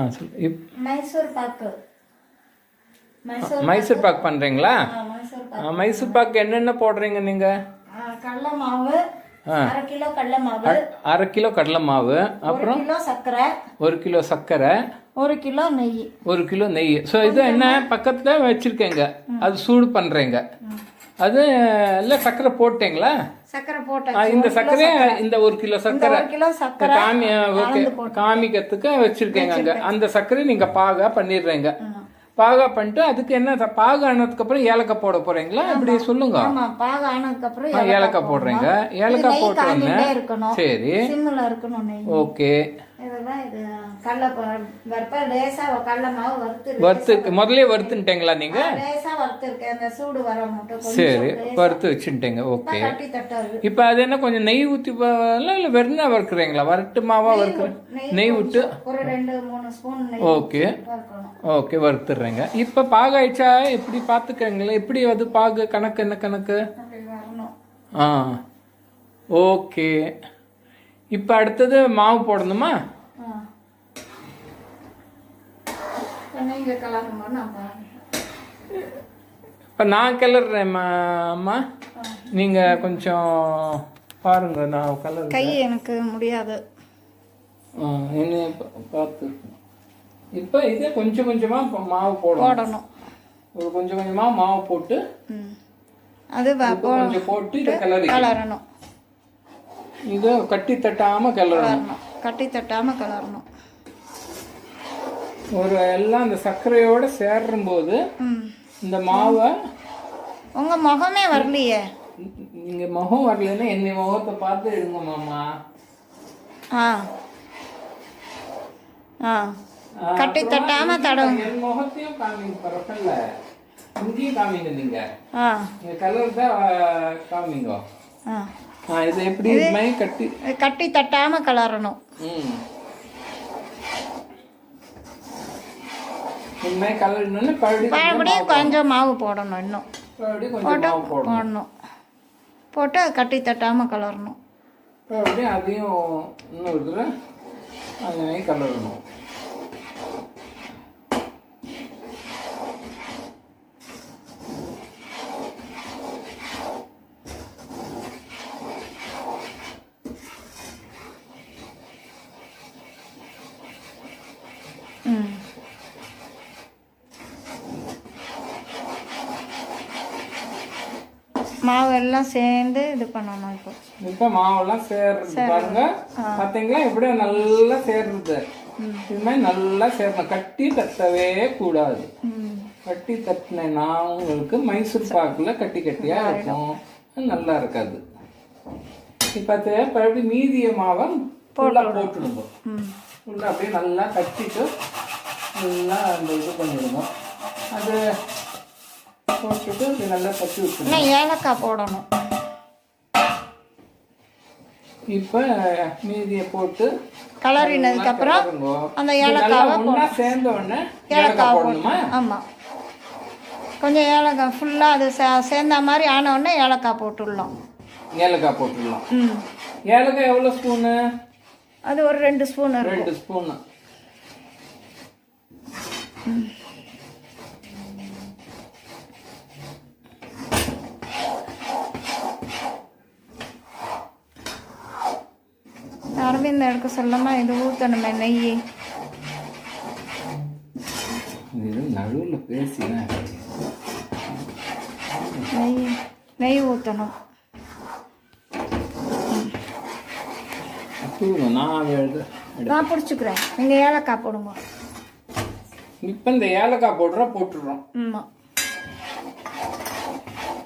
ஆ சொல்லு. மைசூர் பாக்கு. மைசூர் பாக் பண்ணுறீங்களா மைசூர் பாக்கு. என்னென்ன போடுறீங்க நீங்கள் கடலை மாவு. அரை கிலோ கடலை மாவு அரை கிலோ கடலை மாவு ஒரு அப்புறம் கிலோ சர்க்கரை. ஒரு கிலோ சர்க்கரை ஒரு கிலோ நெய். ஒரு கிலோ நெய். ஸோ இது என்ன? பக்கத்தில் வச்சுருக்கேங்க. அது சூடு பண்ணுறீங்க அது இல்லை சர்க்கரை போட்டீங்களா? சர்க்கரை ஆ, போட்டேன் இந்த சர்க்கரையை இந்த ஒரு கிலோ சர்க்கரை ஒரு கிலோ சர்க்கரை காமி ஓகே. காமிக்கிறதுக்கு வச்சிருக்கேங்க அங்க. அந்த சர்க்கரை நீங்க பாகா பண்ணிடுறீங்க. பாகா பண்ணிட்டு அதுக்கு என்ன பாகு ஆனதுக்கு அப்புறம் ஏலக்காய் போட போறீங்களா? இப்படி சொல்லுங்க. பாகு ஆனதுக்கு அப்புறம் ஏலக்காய் போடுறீங்க. ஏலக்காய் நெய் போட்ட உடனே. காஞ்சிட்டே இருக்கணும். சரி. ஓகே. இதெல்லாம் இது கடலை வறுப்ப லேசா கடலை மாவு வறுத்து வறுத்து முதல்ல வறுத்துட்டீங்களா நீங்க? லேசா வறுத்துருக்கேன். அந்த சூடு வர மட்டும் கொஞ்சம் சரி வறுத்து வச்சுட்டீங்க ஓகே. இப்போ அது என்ன கொஞ்சம் நெய் ஊற்றி இல்லை வெறும் வறுக்குறீங்களா? வரட்டு மாவா வறுக்குற நெய் விட்டு ஒரு ரெண்டு மூணு ஸ்பூன் நெய் ஓகே. ஓகே வறுத்துடுறேங்க இப்போ பாகு ஆயிடுச்சா எப்படி பார்த்துக்கங்களேன் எப்படி அது பாகு கணக்கு என்ன கணக்கு? ஆ ஓகே. இப்போ அடுத்தது மாவு போடணுமா ஆ. இப்ப நான் பாருங்க இப்போ நான் கிளறேன் அம்மா. நீங்கள் கொஞ்சம் பாருங்க நான் கலர் கை எனக்கு முடியாது. என்ன பார்த்து. இப்போ இதே கொஞ்சம் கொஞ்சமாக மாவு போடணும். போடணும். ஒரு கொஞ்சம் கொஞ்சமாக மாவு போட்டு. அது கொஞ்சம் போட்டு இதை கிளறி கலரணும் இதை கட்டி தட்டாமல் கிளறணும். கட்டி தட்டாம கலரணும் ஒரு எல்லாம் அந்த சர்க்கரையோட சேரும்போது ம். இந்த மாவை உங்க முகமே வரலையே. நீங்க முகம் வரலைன்னா என்னை முகத்தை பார்த்து எடுங்க மாமா. ஆ. ஆ. கட்டி தட்டாம தடவும் என் முகத்தையும் காமிங்க பரவாயில்ல. இங்கேயும் காமிங்க நீங்க. இந்த கலர் தான் காமிங்க. ஆ. இது எப்படி கட்டி கட்டி தட்டாம கலரணும். ம். இனிமே கலர் இன்னொன்று மறுபடியும் கொஞ்சம் மாவு போடணும். இன்னும். மறுபடியும் கொஞ்சம் மாவு போடணும். போடணும். போட்டு அது கட்டி தட்டாம கலரணும். மறுபடியும் அதையும் இன்னொரு தடவை அந்த மாதிரி கலரணும். மாவு எல்லாம் சேர்ந்து இது பண்ணணும் இப்போ. இப்போ மாவெல்லாம் சேர்றது பாருங்க. பார்த்தீங்களா இப்படியே நல்லா சேர்றது. இது மாதிரி நல்லா சேரணும் கட்டி தட்டவே கூடாது. கட்டி தட்டினா உங்களுக்கு மைசூர் பாக்கில் கட்டி கட்டியா இருக்கும். நல்லா இருக்காது. இப்போ மறுபடியும் மீதிய மாவை ஃபுல்லாக போட்டுடுங்க ஃபுல்லாக அப்படியே நல்லா கட்டிட்டு நல்லா அந்த இது பண்ணிடுங்க அது போட்டுட்டு அப்படி நல்லா கட்டி விட்டுருங்க. இன்னும் ஏலக்காய் போடணும். இப்போ மீதியை போட்டு கலரினதுக்கு அப்புறம் பாருங்க. அந்த ஏலக்காவை ஒண்ணா சேர்ந்த உடனே ஏலக்காய் போடணுமா. ஆமாம் கொஞ்சம் ஏலக்காய் ஃபுல்லாக அது சே சேர்ந்த மாதிரி ஆன உடனே ஏலக்காய் போட்டுடலாம். ஏலக்காய் போட்டுடலாம். ம். ஏலக்காய் எவ்வளோ ஸ்பூனு அது ஒரு ரெண்டு ஸ்பூன் ரெண்டு ஸ்பூனு அரவிந்த் எடுக்க சொல்லாம இது ஊற்றணுமே நெய் நடுவில் பேசினேன் நெய் நெய் ஊற்றணும் நான் பிடிச்சிக்கிறேன். நீங்கள் ஏலக்காய் போடுங்க. இப்போ இந்த ஏலக்காய் போடுறா போட்டுடுறோம். ஆமாம்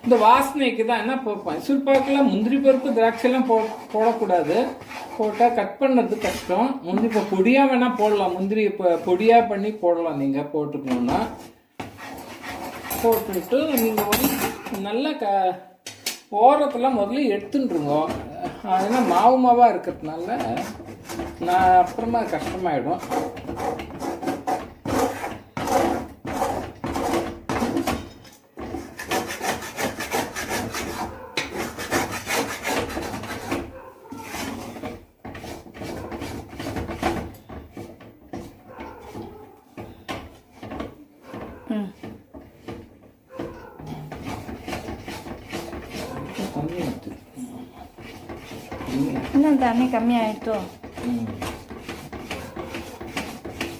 இந்த வாசனைக்கு தான் என்ன போப்பேன் சுருப்பாக்கெல்லாம் முந்திரி பருப்பு திராட்சைலாம் போ போடக்கூடாது. போட்டால் கட் பண்ணுறது கஷ்டம். முந்திரி இப்போ பொடியாக வேணால் போடலாம். முந்திரி இப்போ பொடியாக பண்ணி போடலாம். நீங்கள் போட்டுக்கணுன்னா போட்டுட்டு நீங்கள் வந்து நல்லா க ஓரத்தில் முதல்ல எடுத்துட்டுருங்க ஏன்னா மாவு மாவாக இருக்கிறதுனால நான் அப்புறமா கஷ்டமாயிடும் ம் தண்ணி ஊத்து இன்னும் தண்ணி கம்மியாயிட்டோ.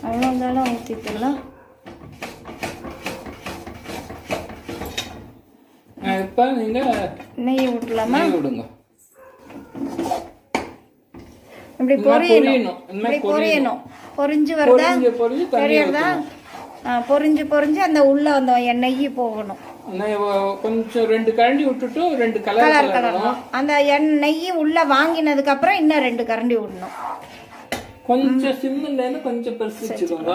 அவ்வளோ தானே ஊற்றிக்கலாம் இப்ப நீங்க நெய் விட்டுலாமா விடுங்க. இப்படி பொரியணும். இப்படி பொரியணும். பொரிஞ்சு வருதா? பொரிஞ்சு பொரிஞ்சு அந்த உள்ள அந்த எண்ணெய் போகணும். கொஞ்சம் ரெண்டு கரண்டி விட்டுட்டு ரெண்டு கலர் கலர் கலரணும் அந்த எண் நெய் உள்ள வாங்கினதுக்கு அப்புறம் இன்னும் ரெண்டு கரண்டி விடணும். கொஞ்சம் சிம்மில்லேருந்து கொஞ்சம் பெருசு வச்சுக்கோங்க.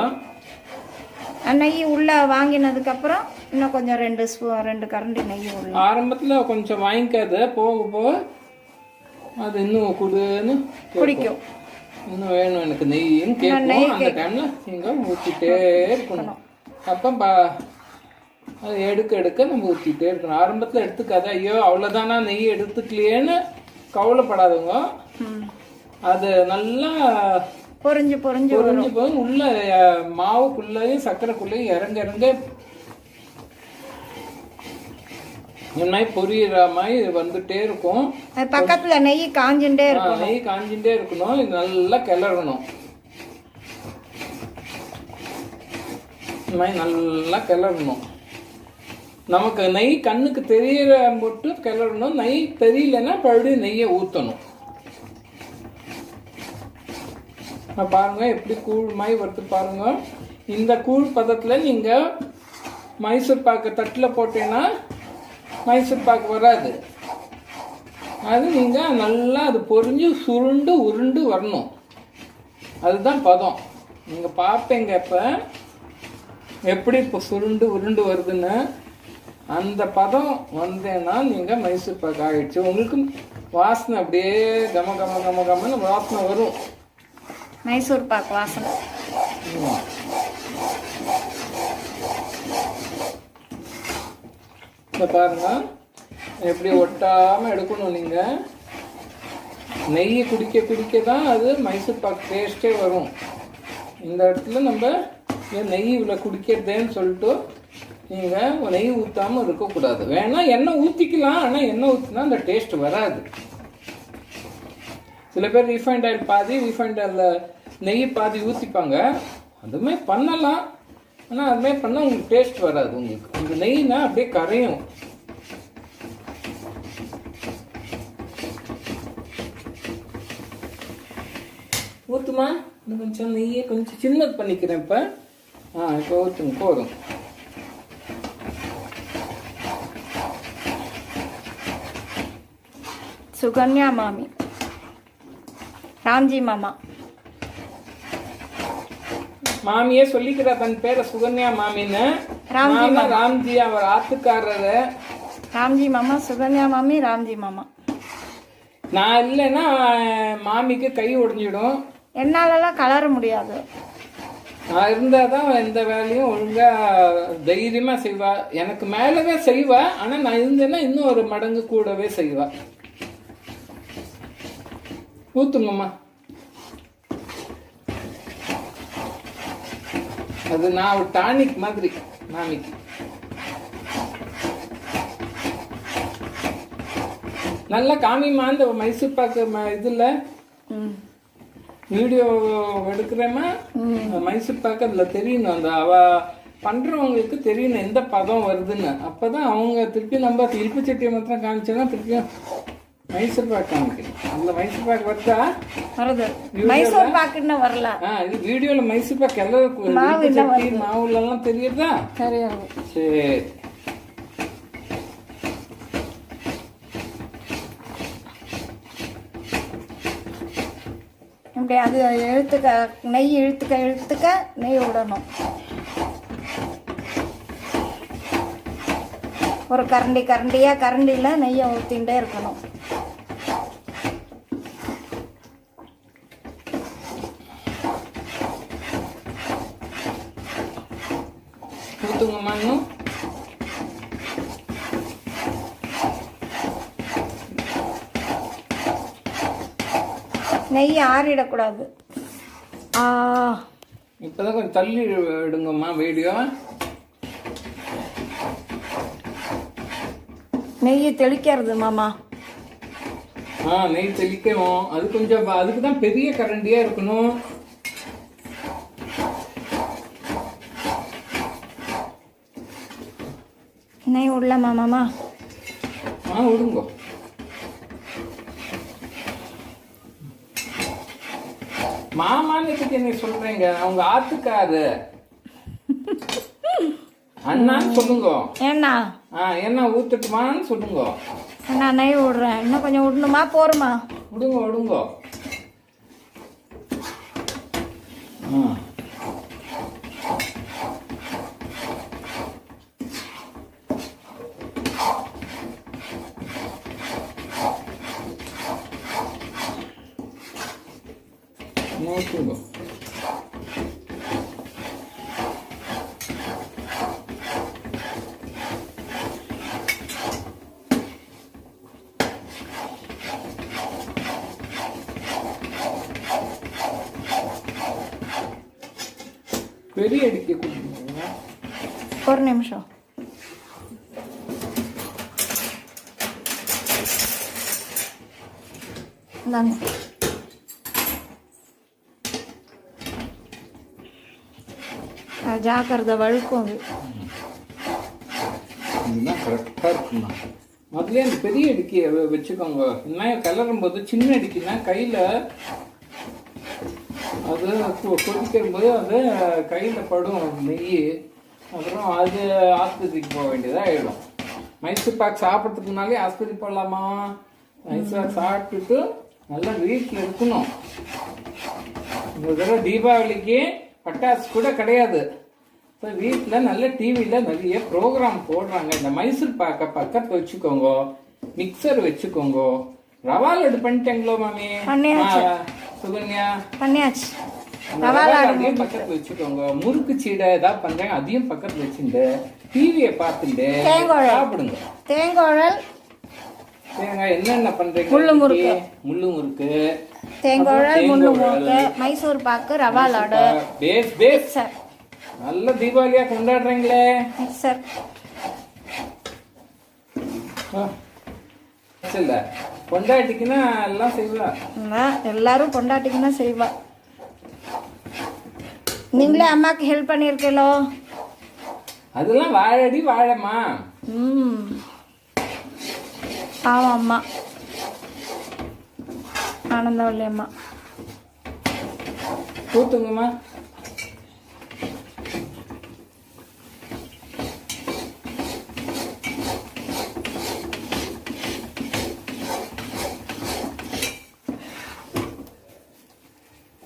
நெய் உள்ள வாங்கினதுக்கு அப்புறம் இன்னும் கொஞ்சம் ரெண்டு ஸ்பூ ரெண்டு கரண்டி நெய் விடணும் ஆரம்பத்துல கொஞ்சம் வாங்கிக்காத போக போக அது இன்னும் கொடுன்னு கேட்கும். பிடிக்கும் இன்னும் வேணும் எனக்கு நெய்ன்னு கேட்கும். அந்த டைம்ல நீங்க ஊற்றிட்டே இருக்கணும். அப்போ பா அது எடுக்க எடுக்க நம்ம ஊற்றிட்டே இருக்கணும். ஆரம்பத்தில் எடுத்துக்காத ஐயோ அவ்வளோதானா நெய் எடுத்துக்கலையேன்னு கவலைப்படாதவங்க. அது நல்லா பொரிஞ்சு பொரிஞ்சு பொரிஞ்சு போய் உள்ள மாவுக்குள்ளேயும் சர்க்கரைக்குள்ளேயும் இறங்க இறங்க மாதிரி பொரியிற மாதிரி வந்துட்டே இருக்கும். பக்கத்துல நெய் காஞ்சுட்டே இருக்கும் நெய் காஞ்சிட்டே இருக்கணும். இது நல்லா கிளறணும். இந்த மாதிரி நல்லா கிளறணும். நமக்கு நெய் கண்ணுக்கு தெரியற மட்டும் கிளறணும். நெய் தெரியலன்னா மறுபடியும் நெய்யை ஊற்றணும் பாருங்க எப்படி கூழ் மாதிரி வருது பாருங்க. இந்த கூழ் பதத்தில் நீங்கள் மைசூர் பாக்கு தட்டில் போட்டீங்கன்னா மைசூர் பாக்கு வராது. அது நீங்கள் நல்லா அது பொரிஞ்சு சுருண்டு உருண்டு வரணும். அதுதான் பதம். நீங்கள் பார்ப்பீங்க இப்போ எப்படி இப்போ சுருண்டு உருண்டு வருதுன்னு. அந்த பதம் வந்தேன்னா நீங்கள் மைசூர் பாக்கு ஆயிடுச்சு. உங்களுக்கு வாசனை அப்படியே கம கம கம கமன்னு வாசனை வரும். மைசூர் பாக்கு வாசனை. இந்த பாருங்க. எப்படி ஒட்டாம எடுக்கணும் நீங்க. நெய் குடிக்க குடிக்க தான் அது மைசூர் பாக் டேஸ்டே வரும். இந்த இடத்துல நம்ம நெய் இவ்வளோ குடிக்கிறதேன்னு சொல்லிட்டு நீங்கள் நெய் ஊற்றாமல் இருக்கக்கூடாது. வேணால் எண்ணெய் ஊற்றிக்கலாம் ஆனால் எண்ணெய் ஊற்றினா அந்த டேஸ்ட் வராது. சில பேர் ரீஃபைண்ட் ஆயில் பாதி ரீஃபைண்ட் ஆயிலில் நெய் பாதி ஊற்றிப்பாங்க அதுமே பண்ணலாம். ஆனால் அதுமே பண்ணால் உங்களுக்கு டேஸ்ட் வராது உங்களுக்கு. இந்த நெய்னா அப்படியே கரையும். ஊற்றுமா இன்னும் கொஞ்சம் நெய்யை கொஞ்சம் சின்னது பண்ணிக்கிறேன் இப்போ. ஆ இப்போ ஊற்றுங்க போதும். சுகன்யா மாமி. ராம்ஜி மாமா. மாமியே சொல்லிக்கிறா தன் பேரை சுகன்யா மாமின்னு. ராம்ஜி மாமா ராம்ஜி அவர் ஆத்துக்காரரு. ராம்ஜி மாமா சுகன்யா மாமி ராம்ஜி மாமா. நான் இல்லைன்னா மாமிக்கு கை ஒடிஞ்சிடும். என்னாலலாம் கலர முடியாது. நான் இருந்தால் தான் எந்த வேலையும் ஒழுங்காக தைரியமாக செய்வா. எனக்கு மேலவே செய்வா ஆனால் நான் இருந்தேன்னா இன்னும் ஒரு மடங்கு கூடவே செய்வா. ஊத்துங்கம்மா அது நான் டானிக் மாதிரி மாமிக்கு. நல்லா காமிமா இந்த மைசூர் பாக்கு இதுல. வீடியோ எடுக்கிறேமா மைசூர் பாக்கு அதில் தெரியணும். அந்த அவ பண்ணுறவங்களுக்கு தெரியணும் எந்த பதம் வருதுன்னு. அப்போ தான் அவங்க திருப்பி நம்ம இழுப்பு சட்டியை மாத்திரம் காமிச்சோன்னா திருப்பியும் மைசூர் காமிக்கணும் அந்த மைசூர் பாக்கு வருதா? வருது. மைசூர் பாக்குன்னு வரல. இது வீடியோவில் மைசூர் பாக்கு எல்லாம் இழுப்பு சட்டி மாவுலலாம் தெரியுதா? தெரியாது. சரி. இப்படி அது இழுத்துக்க நெய் இழுத்துக்க இழுத்துக்க நெய் விடணும். ஒரு கரண்டி கரண்டியா கரண்டியில் நெய்யை ஊற்றிகிட்டே இருக்கணும். அப்படியே ஆறிடக்கூடாது. இப்போதான் கொஞ்சம் தள்ளி விடுங்கம்மா வீடியோ. நெய் தெளிக்கிறது மாமா. ஆ நெய் தெளிக்கணும். அது கொஞ்சம் அதுக்கு தான் பெரிய கரண்டியாக இருக்கணும். நெய் விடலாமா மாமா ஆ விடுங்கோ மாமான்னு எதுக்கு என்ன சொல்றீங்க? அவங்க ஆத்துக்காரு. அண்ணான்னு சொல்லுங்க. ஏண்ணா? ஆ என்ன ஊத்துட்டுமான்னு சொல்லுங்க. அண்ணா நெய் விடுறேன். இன்னும் கொஞ்சம் விடணுமா? போருமா? விடுங்க விடுங்க. ஆ ஊற்றுங்க பெரிய அடிக்க கொடுங்க ஒரு நிமிஷம் இந்தாங்க ஜாக்கிரதை வழுக்கும் அது இதுதான் கரெக்டாக இருக்குண்ணா முதல்ல அந்த பெரிய அடிக்கையை வ- வச்சுக்கோங்க. இன்னும் கிளறும் போது சின்ன அடிக்கினா கையில் அது கொ- கொதிக்கும் போது அது கையில் படும் நெய். அப்புறம் அது ஆஸ்பத்திரிக்கு போக வேண்டியதாக ஆகிடும் மைசூர் பாக் சாப்பிட்றதுக்கு முன்னாலே ஆஸ்பத்திரி போகலாமா மைசூர் பாக் சாப்பிட்டுட்டு நல்லா வீட்டில் இருக்கணும். இந்த தடவை தீபாவளிக்கு பட்டாசு கூட கிடையாது. இப்போ வீட்டில் நல்ல டிவியில் நிறைய ப்ரோக்ராம் போடுறாங்க. இந்த மைசூர் பாக்கை பக்கத்தில் வச்சுக்கோங்க மிக்சர் வச்சுக்கோங்க. ரவா லட்டு பண்ணிட்டாங்களோ மாமி? சுகன்யா? பண்ணியாச்சு. அதையும் பக்கத்துல வச்சுக்கோங்க. முறுக்கு சீடை ஏதாவது பண்றாங்க அதையும் பக்கத்துல வச்சுட்டு டிவியை பார்த்துட்டு தேங்காய். சாப்பிடுங்க. தேங்குழல் தேங்காய் என்னென்ன பண்றீங்க முள்ளு முறுக்கு. முள்ளு முறுக்கு. அப்புறம் முள்ளு. மூக்கு மைசூர் பாக்கு ரவா லாடு. பேஸ் பேஸ். மிக்சர் நல்ல தீபாவளியா கொண்டாடுறீங்களே. இல்ல கொண்டாட்டிக்குன்னா எல்லாம் செய்வா. எல்லாரும் பொண்டாட்டிக்குன்னா செய்வா. நீங்களே அம்மாக்கு ஹெல்ப் பண்ணியிருக்கீங்களோ அதெல்லாம் வாழடி வாழமா ம். பாவம் அம்மா. ஆனந்தவல்லி அம்மா. ஊத்துங்கம்மா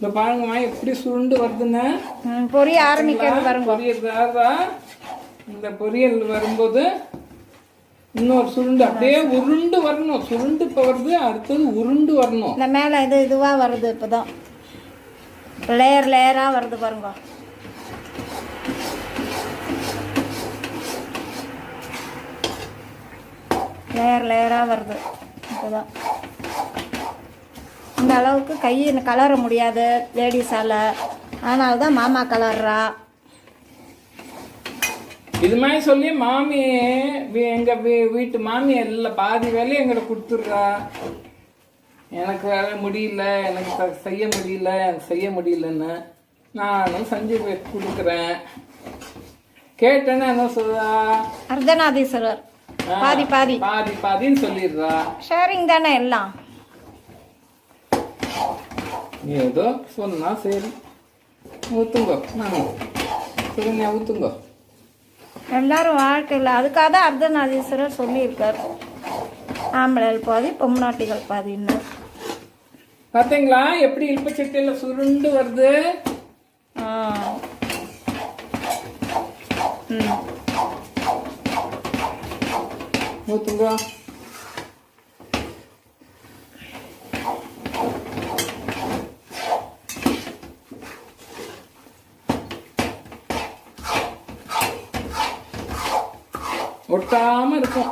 இந்த பாருங்கம்மா எப்படி சுருண்டு வருதுன்னு. பொரிய ஆரம்பிக்கிறது பாருங்க. பொரியல் இந்த பொரியல் வரும்போது இன்னொரு சுருண்டு அப்படியே உருண்டு வரணும். சுருண்டு இப்ப வருது அடுத்தது உருண்டு வரணும். இந்த மேலே இது இதுவாக வருது இப்போதான். லேயர் லேயராக வருது பாருங்க. லேயர் லேயராக வருது இப்போதான். இந்த அளவுக்கு கை கலர முடியாது லேடிஸால் அதனால தான் மாமா கலர்றா. இது மாதிரி சொல்லி மாமி எங்க வீட்டு மாமி எல்லாம் பாதி வேலையை எங்கிட்ட கொடுத்துட்றா. எனக்கு வேற முடியல எனக்கு செய்ய முடியல எனக்கு செய்ய முடியலன்னு நானும் செஞ்சு கொடுக்குறேன். கேட்டேன்னா என்ன சொல்றா? அர்த்தநாதீஸ்வரர். பாதி பாதி. பாதி பாதின்னு சொல்லிடுறா. ஷேரிங் தானே எல்லாம்? நீ ஏதோ சொன்னா சரி ஊத்துங்கோ நானும் சொல்லுங்க ஊத்துங்கோ எல்லாரும் வாழ்க்கையில் அதுக்காக தான் அர்த்தநாதீஸ்வரர் சொல்லியிருக்கார் ஆம்பளைகள் பாதி பொம்நாட்டிகள் பாதின்னு பாத்தீங்களா எப்படி இழுப்பச்சட்டியில சுருண்டு வருது ஆ. ம் ஊத்துங்கோ ஒட்டாம இருக்கும்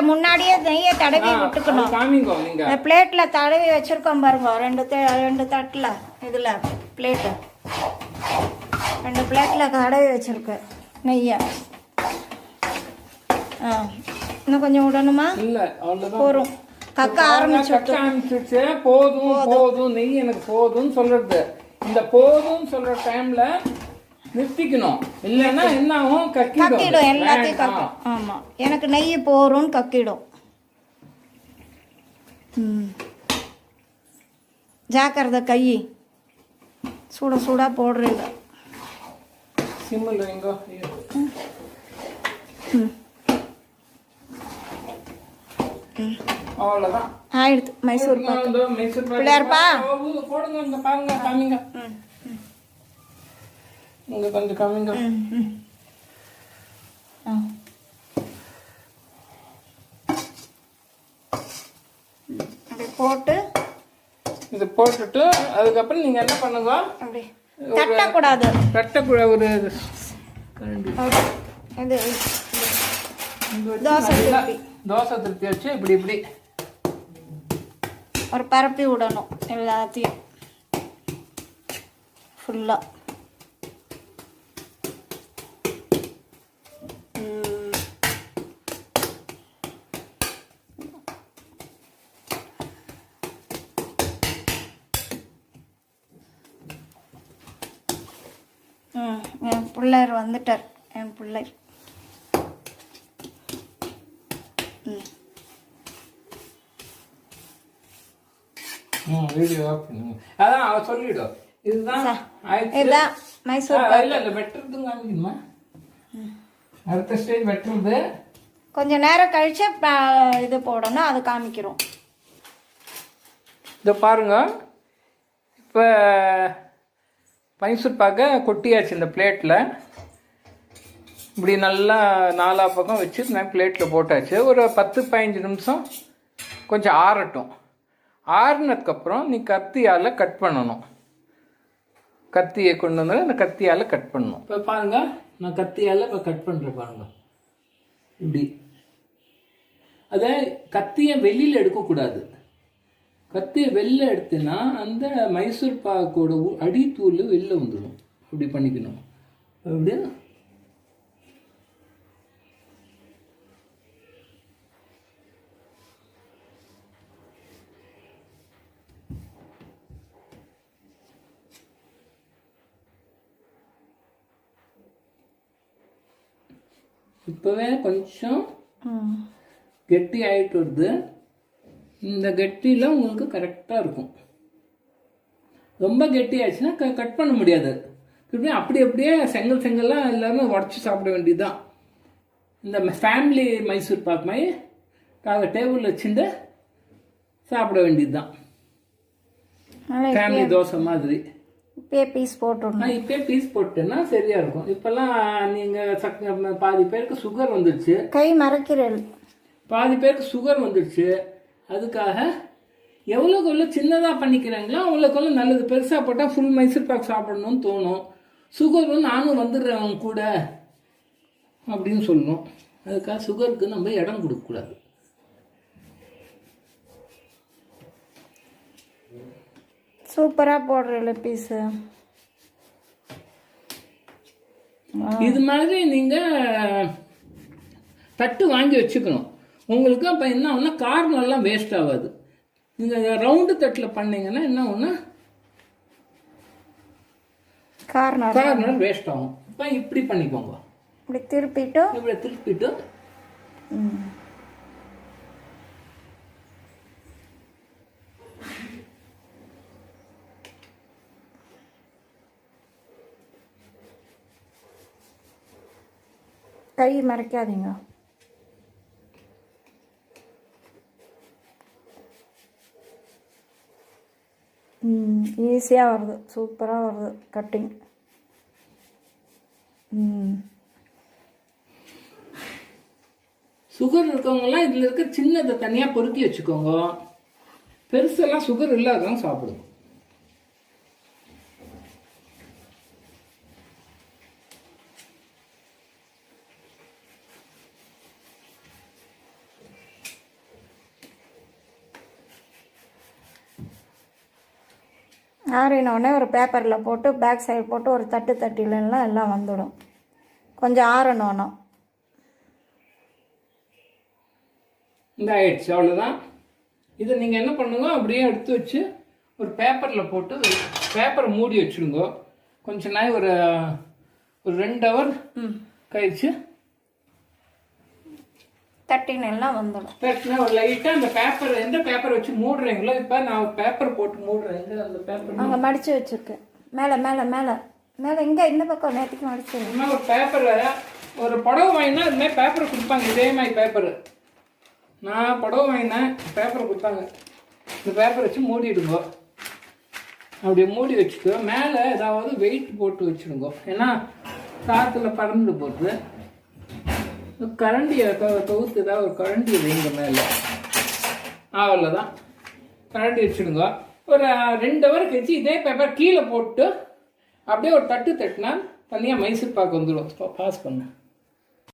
பிளேட்டில் முன்னாடியே நெய்யை தடவி விட்டுக்கணும். பிளேட்டில் தடவி வச்சுருக்கோம் பாருங்க. ரெண்டு ரெண்டு தட்டில் இதில் பிளேட்டு. ரெண்டு பிளேட்டில் தடவி வச்சுருக்கு நெய்யை. ஆ இன்னும் கொஞ்சம் விடணுமா? போரும் கக்க ஆரம்பிச்சு போதும் போதும். நெய் எனக்கு போதும்னு சொல்றது. இந்த போதும்னு சொல்ற டைம்ல நிறுத்திக்கணும். இல்லைன்னா என்ன ஆகும் கக்கிடும். எல்லாத்தையும். கக்கும் ஆமாம் எனக்கு நெய் போரும்னு கக்கிடும். ஜாக்கிரதை கை. சூட சூடாக போடுறீங்க. சிம்மில் எங்கோ ம். அவ்வளவுதான் ஆயிடுது மைசூர் பாக்கு. பிள்ளையார்ப்பா? போடுங்க இங்க பாருங்க காமிங்க ம். இங்க கொஞ்சம் அப்படி போட்டு இது போட்டுட்டு அதுக்கப்புறம் நீங்க என்ன பண்ணுங்க? அப்படி தட்டக்கூடாது. கட்டக்கூட ஒரு. இது. தோசை திருப்பி. தோசை திருப்பி வச்சு இப்படி இப்படி. ஒரு பரப்பி விடணும் எல்லாத்தையும். ஃபுல்லாக ம் என் பிள்ளையர் வந்துட்டார் என் பண்ணுங்க. அதான் அவ சொல்லிடும் இதுதான் இதுதான் மைசூர் இல்ல இல்ல வெட்டுறதும் காமிக்கணுமா? அடுத்த ஸ்டேஜ் வெட்டுறது கொஞ்ச நேரம் கழிச்சு இது போடணும் அது காமிக்கிறோம். இதை பாருங்க. இப்போ மைசூர் பாக்க கொட்டியாச்சு இந்த பிளேட்டில் இப்படி நல்லா நாலா பக்கம் வச்சு நான் பிளேட்டில் போட்டாச்சு. ஒரு பத்து பதினஞ்சு நிமிஷம் கொஞ்சம் ஆறட்டும். ஆறுனதுக்கப்புறம் நீ கத்தியால் கட் பண்ணணும். கத்தியை கொண்டு வந்து அந்த கத்தியால் கட் பண்ணணும். இப்போ பாருங்க நான் கத்தியால் இப்போ கட் பண்ணுறேன் பாருங்க. இப்படி. அதை கத்தியை வெளியில் எடுக்கக்கூடாது. கத்தியை வெளில எடுத்தேன்னா அந்த மைசூர் பாக்கோட அடித்தூள் வெளில வந்துடும் அப்படி பண்ணிக்கணும். அப்படியே? இப்போவே கொஞ்சம் கெட்டி ஆயிட்டு வருது. இந்த கெட்டியில் உங்களுக்கு கரெக்டாக இருக்கும். ரொம்ப கெட்டி ஆச்சுன்னா க கட் பண்ண முடியாது. திருப்பி அப்படி அப்படியே செங்கல் செங்கல்லாம் எல்லாமே உடச்சி சாப்பிட வேண்டியதுதான். இந்த ஃபேமிலி மைசூர் பாக் மாதிரி காக டேபிள் வச்சுட்டு சாப்பிட வேண்டியதுதான். நல்லா ஃபேமிலி தோசை மாதிரி. இப்பயே பீஸ் போட்டுடணும். இப்பயே பீஸ் போட்டேன்னா சரியா இருக்கும். இப்போல்லாம் நீங்கள் சக்க பாதி பேருக்கு சுகர் வந்துடுச்சு கை மறைக்கிறேன் பாதி பேருக்கு சுகர் வந்துடுச்சு அதுக்காக எவ்வளோக்கு எவ்வளோ சின்னதாக பண்ணிக்கிறாங்களோ அவ்வளோக்கு எவ்வளோ நல்லது. பெருசாக போட்டால் ஃபுல் மைசூர் பாக் சாப்பிடணும்னு தோணும். சுகரும் நானும் வந்துடுறேன் கூட அப்படின்னு சொல்லணும் அதுக்காக சுகருக்கு நம்ம இடம் கொடுக்கக்கூடாது சூப்பராக போடுறேன் பீஸு இது மாதிரி நீங்கள் தட்டு வாங்கி வச்சுக்கணும். உங்களுக்கு அப்போ என்ன ஆகுனா கார்னர்லாம் வேஸ்ட் ஆகாது. நீங்கள் ரவுண்டு தட்டில் பண்ணீங்கன்னா என்ன ஆகுனா கார்னர் கார்னர் வேஸ்ட் ஆகும். இப்போ இப்படி பண்ணிக்கோங்க. இப்படி திருப்பிட்டு. இப்படி திருப்பிட்டு. கை மறைக்காதீங்க ம் ஈஸியாக வருது. சூப்பராக வருது கட்டிங் சுகர் இருக்கவங்கலாம் இதில் இருக்க சின்னதை தனியாக பொறுக்கி வச்சுக்கோங்க. பெருசெல்லாம் சுகர் இல்லாதவங்க சாப்பிடுங்க ஆறின உடனே ஒரு பேப்பரில் போட்டு பேக் சைடு போட்டு ஒரு தட்டு தட்டிலலாம் எல்லாம் வந்துடும். கொஞ்சம் ஆறணும் இந்த ஆயிடுச்சு அவ்வளோதான் இதை நீங்கள் என்ன பண்ணுங்க அப்படியே எடுத்து வச்சு ஒரு பேப்பரில் போட்டு பேப்பரை மூடி வச்சுடுங்க. கொஞ்ச நாள் ஒரு ஒரு ரெண்டு ஹவர் ம். கழிச்சு தட்டின்னு எல்லாம் வந்துடும். தட்டினா ஒரு லைட்டாக அந்த பேப்பர் எந்த பேப்பர் வச்சு மூடுறீங்களோ இப்போ நான் பேப்பர் போட்டு மூடுறேன். அந்த பேப்பர் அங்கே மடித்து வச்சுருக்கேன். மேலே மேலே மேலே. மேலே இங்கே இந்த பக்கம் நேற்றுக்கு இந்த மாதிரி ஒரு பேப்பரை ஒரு புடவை வாங்கினா அது மாதிரி பேப்பர் கொடுப்பாங்க. இதே மாதிரி பேப்பரு நான் புடவை வாங்கினேன் பேப்பர் கொடுத்தாங்க இந்த பேப்பர் வச்சு மூடிடுங்க. அப்படியே மூடி வச்சுக்கோ. மேலே ஏதாவது வெயிட் போட்டு வச்சுடுங்க. ஏன்னா காற்றுல பறந்து போகுது கரண்டியை கவுத்து ஏதாவது ஒரு கரண்டி வைங்க மேலே. அவ்வளோதான் கரண்டி வச்சுடுங்க. ஒரு ரெண்டு ஹவர் கழிச்சு இதே பேப்பர் கீழே போட்டு அப்படியே ஒரு தட்டு தட்டினா தனியாக மைசூர் பாக்கு வந்துடும். பாஸ் பண்ணேன்